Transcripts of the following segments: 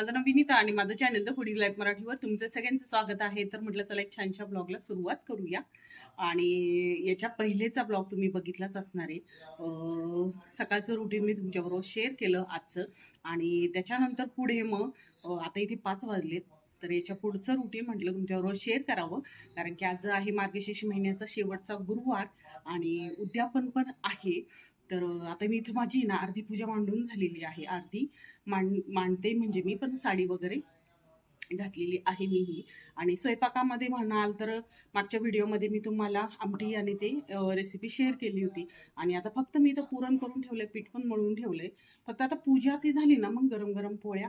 माझं नाव विनीता आणि माझं चॅनल द फुडी लाईफ मराठीवर तुमचं सगळ्यांचं स्वागत आहे. तर म्हटलं चला एक छानशा ब्लॉगला सुरुवात करूया. आणि याच्या पहिलेचा ब्लॉग तुम्ही बघितलाच असणार आहे. सकाळचं रुटीन मी तुमच्याबरोबर शेअर केलं आजचं. आणि त्याच्यानंतर पुढे मग आता इथे पाच वाजलेत. तर याच्या पुढचं रुटीन म्हटलं तुमच्याबरोबर शेअर करावं. कारण की आज आहे मार्गशीर्ष महिन्याचा शेवटचा गुरुवार आणि उद्यापन पण आहे. तर आता मी इथं माझी ना अर्धी पूजा मांडून झालेली आहे. अर्धी मांड मांडते म्हणजे मी पण साडी वगैरे घातलेली आहे मीही. आणि स्वयंपाकामध्ये म्हणाल तर मागच्या व्हिडिओमध्ये मी तुम्हाला आमटी आणि ते रेसिपी शेअर केली होती. आणि आता फक्त मी इथं पुरण करून ठेवलंय पीठ पण मळून ठेवलंय. फक्त आता पूजा ती झाली ना मग गरम गरम पोळ्या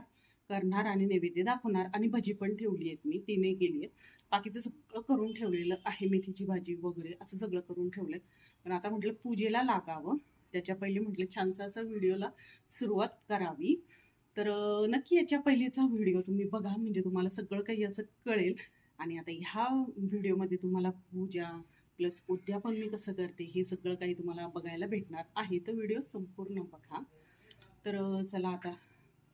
करणार आणि नैवेद्य दाखवणार आणि भजी पण ठेवली आहेत मी तिने केली आहे बाकीचं सगळं करून ठेवलेलं आहे मेथीची भाजी वगैरे असं सगळं करून ठेवलंय. पण आता म्हटलं पूजेला लागावं. त्याच्या पहिले म्हटलं छानसा असं व्हिडिओला सुरुवात करावी. तर नक्की याच्या पहिलेचा व्हिडिओ तुम्ही बघा म्हणजे तुम्हाला सगळं काही असं कळेल. आणि आता ह्या व्हिडिओमध्ये तुम्हाला पूजा प्लस उद्यापन मी कसं करते हे सगळं काही तुम्हाला बघायला भेटणार आहे. तर व्हिडिओ संपूर्ण बघा. तर चला आता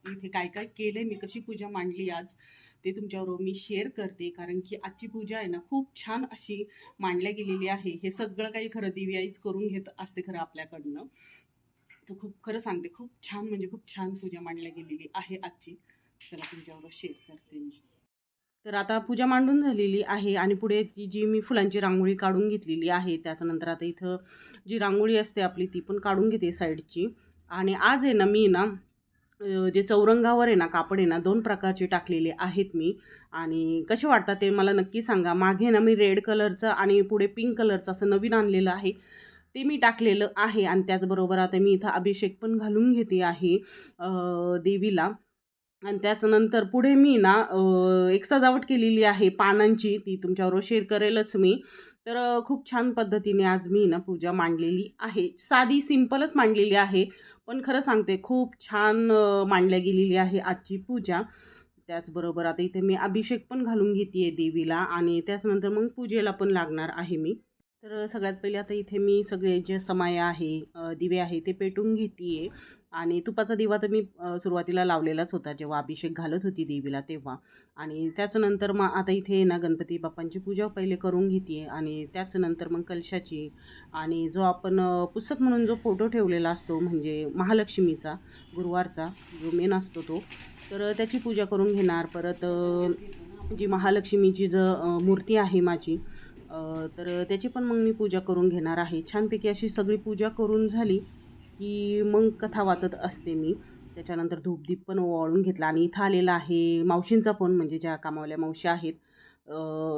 इथे काय काय केलंय मी कशी पूजा मांडली आज? ते तुमच्याबरोबर मी शेअर करते. कारण की आजची पूजा आहे ना खूप छान अशी मांडल्या गेलेली आहे. हे सगळं काही खरं दिव्याईज करून घेत असते खरं आपल्याकडनं. तर खूप खरं सांगते खूप छान म्हणजे खूप छान पूजा मांडल्या गेलेली आहे आजची. चला तुमच्याबरोबर शेअर करते मी. तर आता पूजा मांडून झालेली आहे आणि पुढे ती जी मी फुलांची रांगोळी काढून घेतलेली आहे त्याच्यानंतर आता इथं जी रांगोळी असते आपली ती पण काढून घेते साईडची आणि आज आहे ना मी ना जे चौरंगावर आहे ना कापड आहे ना दोन प्रकारचे टाकलेले आहेत मी. आणि कसे वाटतात ते मला नक्की सांगा. मागे ना मी रेड कलरचं आणि पुढे पिंक कलरचं असं नवीन आणलेलं आहे. ते मी टाकलेलं आहे आणि त्याचबरोबर आता मी इथं अभिषेक पण घालून घेते आहे देवीला. आणि त्याच्यानंतर पुढे मी ना एक सजावट केलेली आहे पानांची. ती तुमच्याबरोबर शेअर करेलच मी. तर खूप छान पद्धतीने आज मी ना पूजा मांडलेली आहे. साधी सिंपलच मांडलेली आहे. पण खरं सांगते खूप छान मांडल्या गेलेली आहे आजची पूजा. त्याचबरोबर आता इथे मी अभिषेक पण घालून घेते आहे देवीला आणि त्याच्यानंतर मग पूजेला पण लागणार आहे मी. तर सगळ्यात पहिले आता इथे मी सगळे जे समाय आहे दिवे आहे ते पेटून घेते आहे आणि तुपाचा दिवा तर मी सुरुवातीला लावलेलाच होता. जेव्हा अभिषेक घालत होती देवीला तेव्हा. आणि त्याच्यानंतर मग आता इथे ना गणपती बाप्पांची पूजा पहिले करून घेते आणि त्याच्यानंतर मग कलशाची. आणि जो आपण पुस्तक म्हणून जो फोटो ठेवलेला असतो म्हणजे महालक्ष्मीचा गुरुवारचा जो मेन असतो तो तर त्याची पूजा करून घेणार. परत जी महालक्ष्मीची ज मूर्ती आहे माझी तर त्याची पण मग मी पूजा करून घेणार आहे. छानपैकी अशी सगळी पूजा करून झाली की मग कथा वाचत असते मी. त्याच्यानंतर धूपदीप पण ओवाळून घेतला आणि इथं आलेला आहे मावशींचा फोन म्हणजे ज्या कामावल्या मावशी आहेत.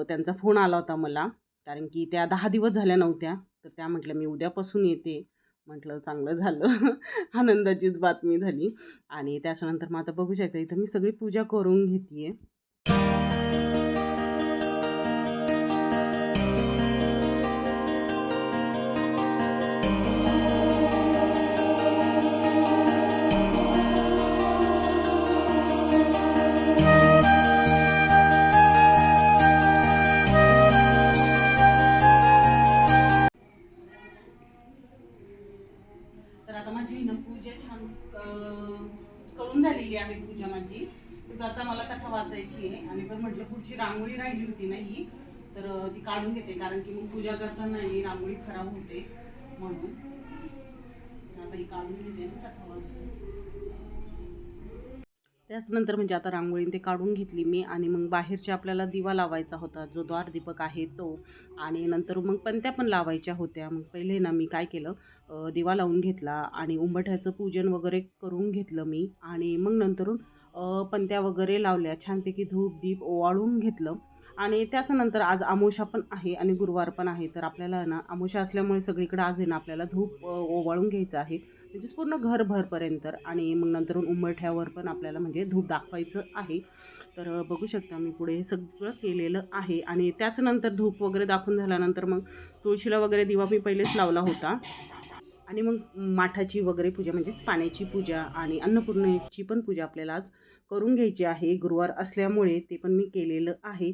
त्यांचा फोन आला होता मला कारण की त्या दहा दिवस झाल्या नव्हत्या. तर त्या म्हटलं मी उद्यापासून येते. म्हटलं चांगलं झालं. आनंदाचीच बातमी झाली. आणि त्याच्यानंतर मग आता बघू शकता इथं मी सगळी पूजा करून घेते आहे आहे पूजा माझी. तर आता मला कथा वाचायची आहे. आणि पण म्हटलं पुढची रांगोळी राहिली होती ना ही तर ती काढून घेते. कारण की मग पूजा करताना ही रांगोळी खराब होते म्हणून. आता ही काढून घेते ना कथा वाचते. त्याचनंतर म्हणजे आता रांगोळी ते काढून घेतली मी आणि मग बाहेरच्या आपल्याला दिवा लावायचा होता. जो द्वार दीपक आहे तो. आणि नंतर मग पंत्या पण लावायच्या होत्या. मग पहिले ना मी काय केलं दिवा लावून घेतला आणि उंबठ्याचं पूजन वगैरे करून घेतलं मी. आणि मग नंतरून पंत्या वगैरे लावल्या छानपैकी धूप दीप ओवाळून घेतलं. आणि त्याच्यानंतर आज आमोशा पण आहे आणि गुरुवार पण आहे. तर आपल्याला ना आमोशा असल्यामुळे सगळीकडे आज आहे ना आपल्याला धूप ओवाळून घ्यायचं आहे. म्हणजेच पूर्ण घरभरपर्यंत आणि मग नंतरून उंबरठ्यावर पण आपल्याला म्हणजे धूप दाखवायचं आहे. तर बघू शकता मी पुढे हे सगळं केलेलं आहे. आणि त्याच्यानंतर धूप वगैरे दाखवून झाल्यानंतर मग तुळशीला वगैरे दिवा मी पहिलेच लावला होता. आणि मग माठाची वगैरे पूजा म्हणजेच पाण्याची पूजा आणि अन्नपूर्णेची पण पूजा आपल्याला आज करून घ्यायची आहे. गुरुवार असल्यामुळे ते पण मी केलेलं आहे.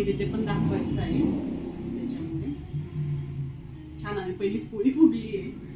म्हणजे केली ते पण दाखवायचं आहे. त्याच्यामध्ये. छान आम्ही पहिलीच पोळी फुगली आहे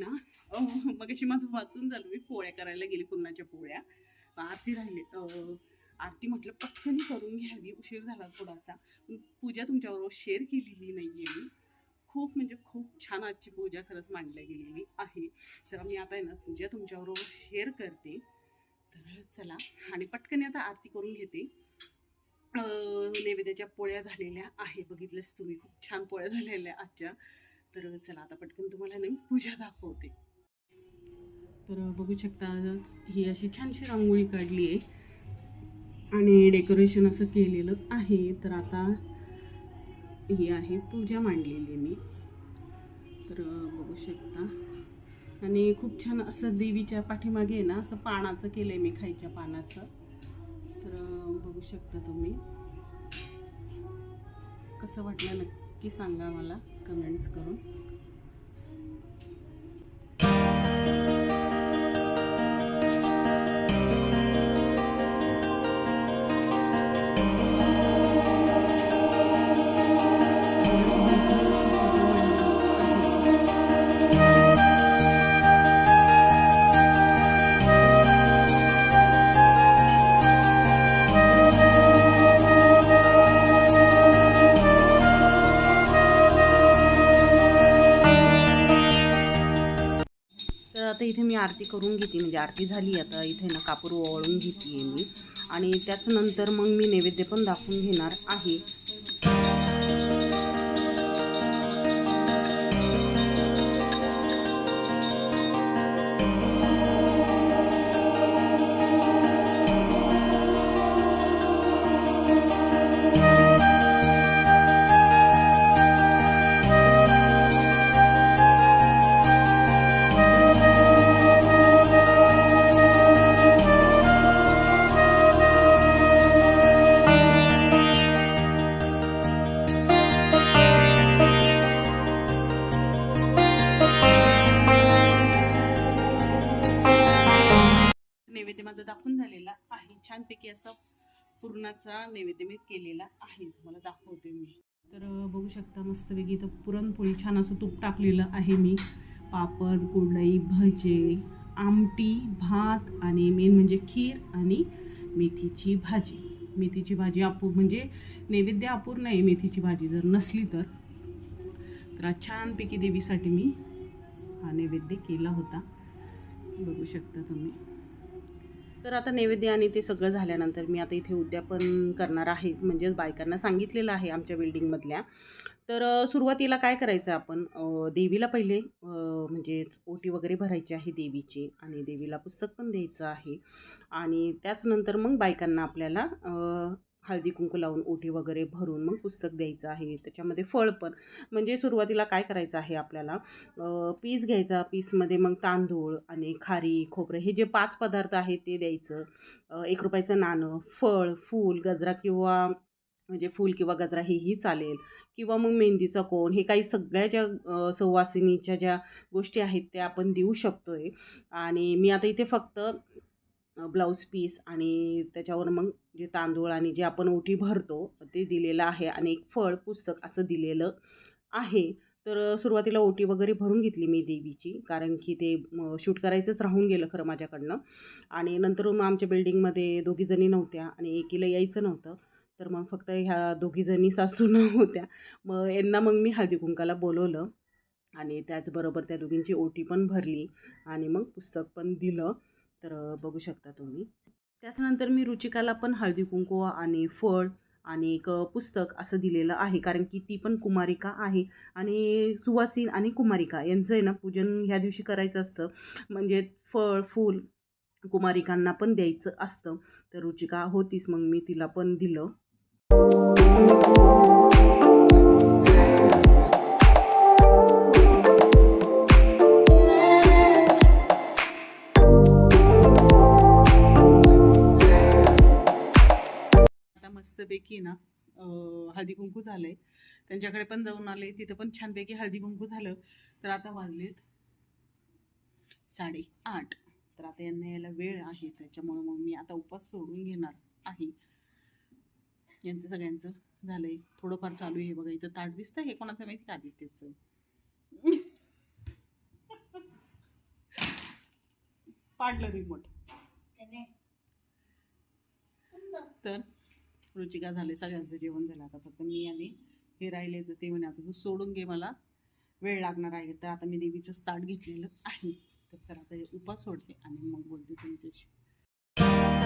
मग अशी माझं वाचून झालं. मी पोळ्या करायला गेली पुरणाच्या पोळ्या. आरती राहिले. आरती म्हटलं पटकन करून घ्यावी. उशीर झाला थोडासा. पूजा तुमच्याबरोबर शेअर केलेली नाही आहे मी. खूप म्हणजे खूप छान आजची पूजा खरंच मांडल्या गेलेली आहे. तर मी आता आहे ना पूजा तुमच्याबरोबर शेअर करते. तर चला. आणि पटकन आता आरती करून घेते. नैवेद्याच्या पोळ्या झालेल्या आहे. बघितलंस तुम्ही. खूप छान पोळ्या झालेल्या आजच्या. तर चला आता पटकन तुम्हाला नवीन पूजा दाखवते. तर बघू शकता आज ही अशी छानशी रांगोळी काढली आहे. आणि डेकोरेशन असं केलेलं आहे. तर आता ही आहे पूजा मांडलेली मी. तर बघू शकता. आणि खूप छान असं देवीच्या पाठीमागे आहे ना असं पानाचं केलं आहे मी खायच्या पानाचं. तर बघू शकता तुम्ही. कसं वाटलं नक्की सांगा मला. कमेंट्स करून. करून घेते. म्हणजे आरती झाली आता इथे ना कापूर ओवाळून घेते मी. आणि त्याच नंतर मग मी नैवेद्य पण दाखवून घेणार आहे. शकता मस्तपैकी इथं पुरणपोळी छान असं तूप टाकलेलं आहे मी. पापड कुरडई भजे आमटी भात आणि मेन म्हणजे खीर आणि मेथीची भाजी. मेथीची भाजी अपू म्हणजे नैवेद्य अपूर्ण आहे मेथीची भाजी जर नसली तर. तर आज छानपैकी देवीसाठी मी हा नैवेद्य केला होता. बघू शकता तुम्ही. तर आता नैवेद्य आणि ते सगळं झाल्यानंतर मी आता इथे उद्यापन करणार आहे. म्हणजेच बायकांना सांगितलेलं आहे आमच्या बिल्डिंगमधल्या तर सुरुवातीला काय करायचं आपण? देवीला पहिले म्हणजेच ओटी वगैरे भरायची आहे देवीची आणि देवीला पुस्तक पण द्यायचं आहे. आणि त्याच नंतर मग बायकांना आपल्याला हळदी कुंकू लावून ओटी वगैरे भरून मग पुस्तक द्यायचं आहे. त्याच्यामध्ये फळ पण. म्हणजे सुरुवातीला काय करायचं आहे आपल्याला? पीस घ्यायचा. पीसमध्ये मग तांदूळ आणि खारी खोबरं हे जे पाच पदार्थ आहेत ते द्यायचं. एक रुपयाचं नाणं फळ फूल गजरा किंवा म्हणजे फूल किंवा गजरा हेही चालेल. किंवा मग मेहंदीचा कोण हे काही सगळ्या ज्या अ, सुवासिनीच्या ज्या गोष्टी आहेत त्या आपण देऊ शकतो आहे आणि मी आता इथे फक्त ब्लाऊज पीस आणि त्याच्यावर मग जे तांदूळ आणि जे आपण ओटी भरतो ते दिलेलं आहे. आणि एक फळ पुस्तक असं दिलेलं आहे. तर सुरुवातीला ओटी वगैरे भरून घेतली मी देवीची कारण की ते शूट करायचंच राहून गेलं खरं माझ्याकडनं. आणि नंतर मग आमच्या बिल्डिंगमध्ये दोघीजणी नव्हत्या आणि एकीला यायचं नव्हतं. तर मग फक्त ह्या दोघीजणी सासून होत्या. मग यांना मग मी हळदी कुंकाला बोलवलं आणि त्याचबरोबर त्या दोघींची ओटी पण भरली आणि मग पुस्तक पण दिलं. तर बघू शकता तुम्ही. त्याच्यानंतर मी रुचिकाला पण हळदी कुंकू आणि फळ आणि एक पुस्तक असं दिलेलं आहे. कारण की ती पण कुमारिका आहे आणि सुवासीन आणि कुमारिका यांचं आहे ना पूजन ह्या दिवशी करायचं असतं. म्हणजे फळ फूल कुमारिकांना पण द्यायचं असतं. तर रुचिका होतीच मग मी तिला पण दिलं. मस्तपैकी ना हळदी कुंकू झालंय. त्यांच्याकडे पण जाऊन आले तिथं पण छानपैकी हळदी कुंकू झालं. तर आता वाजलेत साडे आठ तर आता यांना यायला वेळ आहे त्याच्यामुळे मग मी आता उपास सोडून घेणार आहे. यांचं सगळ्यांचं झालंय. थोडंफार चालू आहे बघा इथं ताट दिसतं हे कोणाचं माहिती का आदित्यचं? पाडलं रिमोट तर रुचिका झाले सगळ्यांचं जेवण झालं. आता फक्त मी आणि हे राहिले तर ते म्हणे आता तू सोडून घे मला. वेळ लागणार आहे. तर आता मी देवीचं ताट घेतलेलं आहे. तर आता हे उपास सोडते आणि मग बोलते तुमच्याशी.